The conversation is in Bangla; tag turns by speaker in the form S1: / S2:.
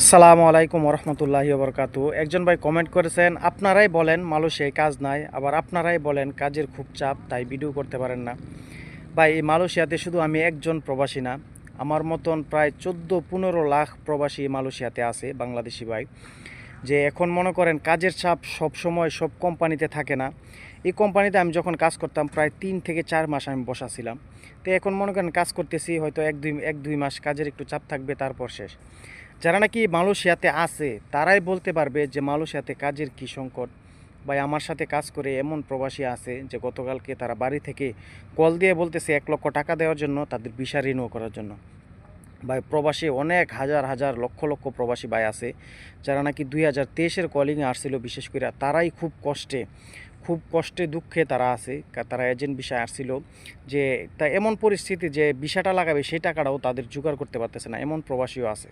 S1: আসসালামু আলাইকুম রহমতুল্লাহি বরকাত একজন ভাই কমেন্ট করেছেন, আপনারাই বলেন মালয়েশিয়ায় কাজ নাই, আবার আপনারাই বলেন কাজের খুব চাপ, তাই ভিডিও করতে পারেন না। ভাই, এই মালয়েশিয়াতে শুধু আমি একজন প্রবাসী না, আমার মতন প্রায় চোদ্দ পনেরো লাখ প্রবাসী মালয়েশিয়াতে আছে, বাংলাদেশি ভাই। যে এখন মনে করেন কাজের চাপ সব সময় সব কোম্পানিতে থাকে না। এই কোম্পানিতে আমি যখন কাজ করতাম, প্রায় তিন থেকে চার মাস আমি বসা ছিলাম। তো এখন মনে করেন কাজ করতেছি, হয়তো এক দুই এক দুই মাস কাজের একটু চাপ থাকবে, তারপর শেষ। যারা নাকি মালয়েশিয়াতে আছে, তারাই বলতে পারবে যে মালয়েশিয়াতে কাজের কী সংকট। বা আমার সাথে কাজ করে এমন প্রবাসী আছে যে গতকালকে তারা বাড়ি থেকে কল দিয়ে বলতেছে এক লক্ষ টাকা দেওয়ার জন্য তাদের ভিসা রিনিউ করার জন্য। ভাই, প্রবাসী অনেক হাজার হাজার, লক্ষ লক্ষ প্রবাসী ভাই আছে, যারা নাকি দুই হাজার তেইশের কলিংয়ে আসছিল, বিশেষ করে তারাই খুব কষ্টে খুব কষ্টে, দুঃখে তারা আছে। তারা এজেন্ট বিষয় আসছিল যে, তা এমন পরিস্থিতি যে বিষাটা লাগাবে, সেই টাকাটাও তাদের জোগাড় করতে পারতেছে না, এমন প্রবাসীও আছে।